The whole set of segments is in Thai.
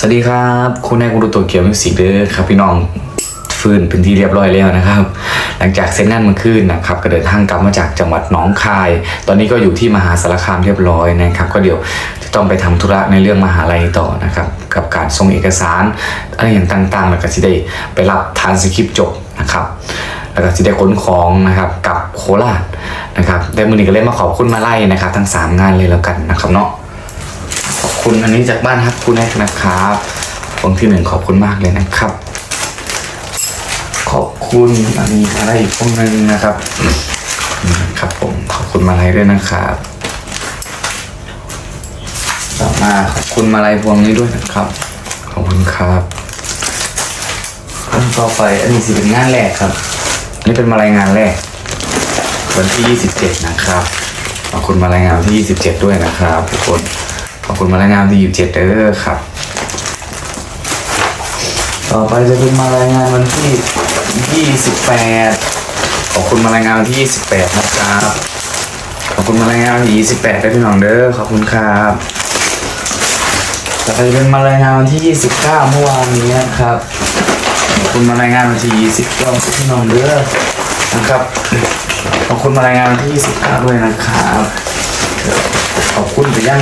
สวัสดีครับคุณนายกุรุโตเกียวมิวสิกเด้อครับ พี่น้องฟื้นเป็นที่เรียบร้อยแล้วนะครับ หลังจากเซ็นงานมื่อคืนนะครับ ก็เดินทางกลับมาจากจังหวัดหนองคาย ตอนนี้ก็อยู่ที่มหาสารคามเรียบร้อยนะครับ ก็เดี๋ยวจะต้องไปทำธุระในเรื่องมหาลัยต่อนะครับ กับการส่งเอกสารอะไรอย่างต่างๆ แล้วก็จะได้ไปรับทานสคริปต์จบนะครับแล้วก็จะได้ขนของนะครับกับโคราชนะครับแต่มือนี้ก็เลยมาขอบคุณมาไล่นะครับ ทั้งสามงานเลยแล้วกันนะครับเนาะ คุณอันนี้จากบ้านฮักคุณแอกนะครับวงที่หนึ่งขอบคุณมากเลยนะครับ ขอบคุณอันนี้อะไรอีกวงหนึ่งนะครับครับผมขอบคุณมาลัยด้วยนะครับต่อมาขอบคุณมาลัยพวงนี้ด้วยนะครับ ขอบคุณครับอันต่อไปอันนี้สิเป็นงานแรกครับอันนี้เป็นมาลัยงานแรกวันที่ 27 นะครับขอบคุณมารายงานวันที่ 27 ด้วยนะครับทุกคน ขอบคุณมารายงานวันที่27เด้อครับ ต่อไปจะเป็นมารายงานวันที่ 28 ขอบคุณมารายงานวันที่ 28 นะครับ ขอบคุณมารายงานวันที่ 28ด้วยพี่น้องเด้อขอบคุณครับต่อไปจะเป็นมารายงานวันที่ 29 เมื่อวานนี้นะครับ ขอบคุณมารายงานวันที่ 29พี่น้องเด้อนะครับ ขอบคุณมารายงานวันที่ 29 ด้วยนะครับ ขอบคุณไปยัง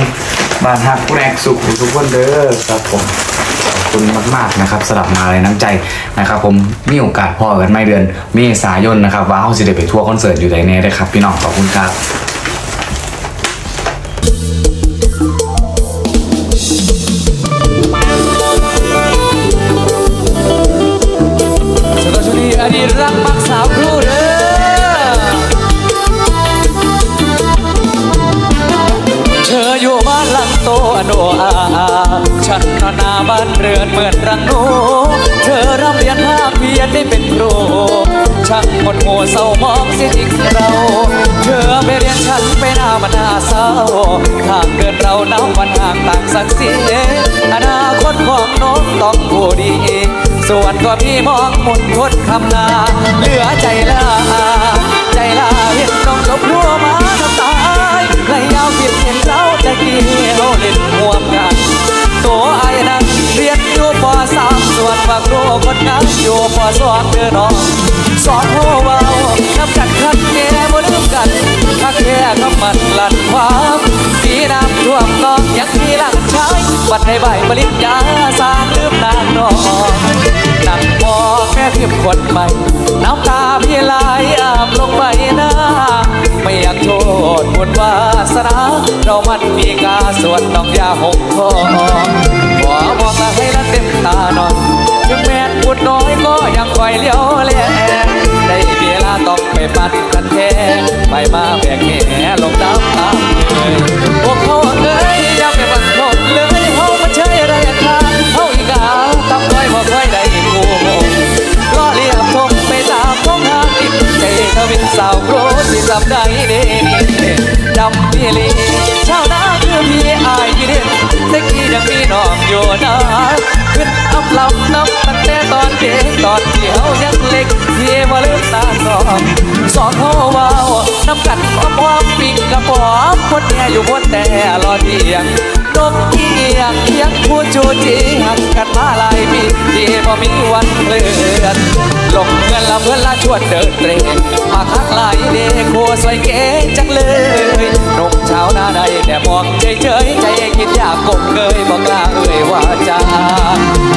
บ้านฮักแรกสุขทุกคนเด้อครับผมขอบคุณมากๆนะครับสำหรับมาเลยน้ำใจนะครับผมมีโอกาสพอกันไม่เดือนเมษายนนะครับว่าเขาจะได้ไปทัวร์คอนเสิร์ตอยู่ไหนแน่ได้ครับ พี่น้องขอบคุณครับสตอชนีอดีตรัก ฉันนอนหน้าบ้านเรือนเหมือนรังนูเธอร่ำเรียนภาคเพียนได้เป็นครูช่างหมดหัวเศร้ามองเสียจริงเรา เธอไปเรียนฉันไปหน้ามันหน้าเศร้าข้างเกินเรานับวันห่างต่างสักสีอนาคตของน้องต้องผู้ดี ส่วนตัวพี่มองหมุนพดคำลาเหลือใจลาใจลาเห็นน้องจบรัวมาน้ำตายไหลยาวคิดเห็น เรียนอยู่ปสามส่วนฝากรู้คนงานอยู่ปสองเดือนน้องสองหัวเบาน้ำกันคันแก่บ่ลืมกันถ้าแค่คำมันหลั่นความสีน้ำท่วมน้องยังมีหลังชายบัดในใบปริญญาสางลืมนางนองนั่งมองแม่เพียบคนใหม่น้ำตาพี่ไหลอาบลงใบหน้าไม่อยากโทษบุญวาสนาเรามันมีกาส่วนต้องยาหงทองขอ โกรธสิสับได้เด่นดำพี่ลีชาวนาคือพี่อายุเด่นแต่กี้ยังมีน้องอยู่นะขึ้นอับลำน้ำตั้งแต่ตอนเด็กตอนเดียวยังเล็กพี่มาลืมตาสองสองเขาว่าน้ำกันความควา กระป๋อคนแก่อยู่บนแต่รอเทียงนกเกียงเคียงพูดจูจีหักกันมาลายปีที่พอมีวันเลื่อนลงเงินละเพื่อนละชวนเดินเตรมาคักลายเด็กโคสวยเก๋จังเลยนกชาวนาใดแต่มองเฉยเฉยใจคิดอยากกบเกยบอกกล้าเอ่ยว่าจาชาวนา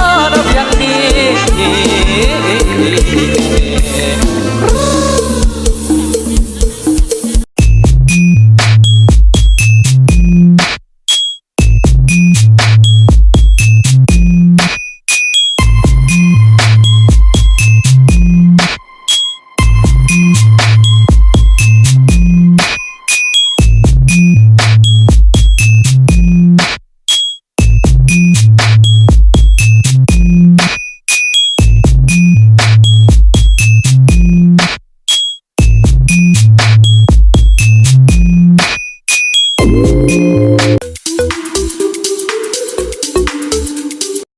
เราเพียงดี